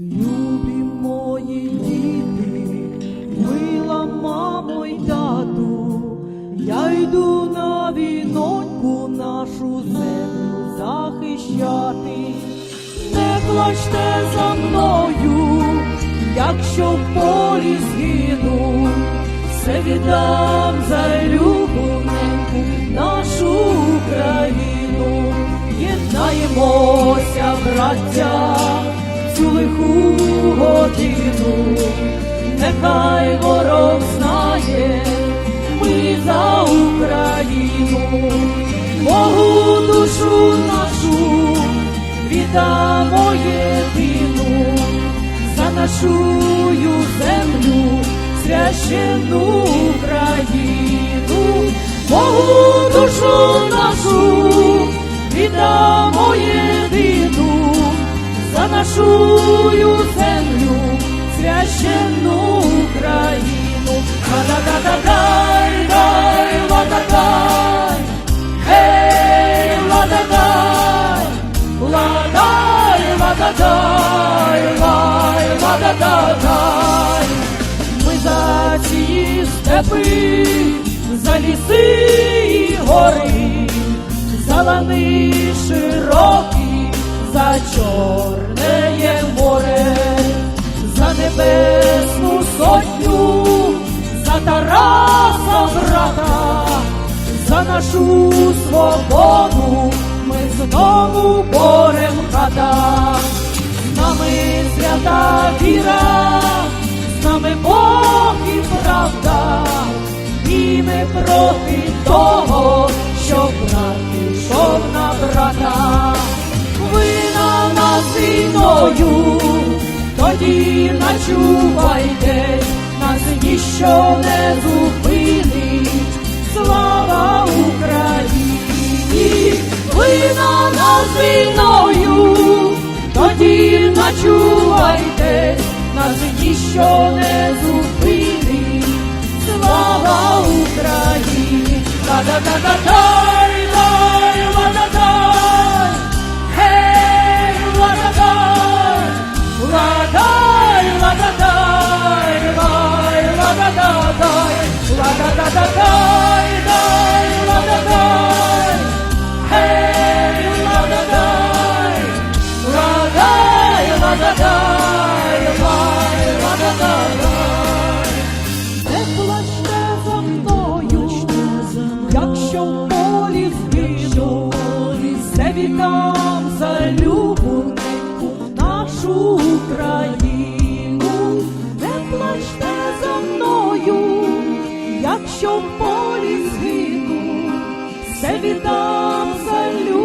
Любі мої діти, мила мамо й тату, я йду на віноньку нашу землю захищати. Не плачте за мною, якщо в полі згину, все віддам за любовненьку нашу Україну. Єднаємося, браття, цю лиху годину, нехай ворог знає, ми за Україну, Богу душу нашу віддамо єдину. За нашую землю, священну Україну, Богу душу нашу єдину. за нашую землю, священну Україну. Ла-да-да-да-дай, дай, ла-да-дай, гей, ла-да-дай, ла-дай, ла-да-дай, лай, ла-да-да-дай. Ми за ці степи, за ліси і гори, за лани широкі, за чорне Тараса брата, за нашу свободу ми знову борем хата, з нами свята віра, з нами Бог і правда, і ми проти того, щоб брат пішов на брата. Ви на нас війною, тоді начувайте, ніщо не зупинить. Слава Україні! Ви на нас війною, тоді начувайте, нас ніщо не зупинить. Слава Україні! Ла-да-да-да-дай, Hey, що в полі згину, все віддам за.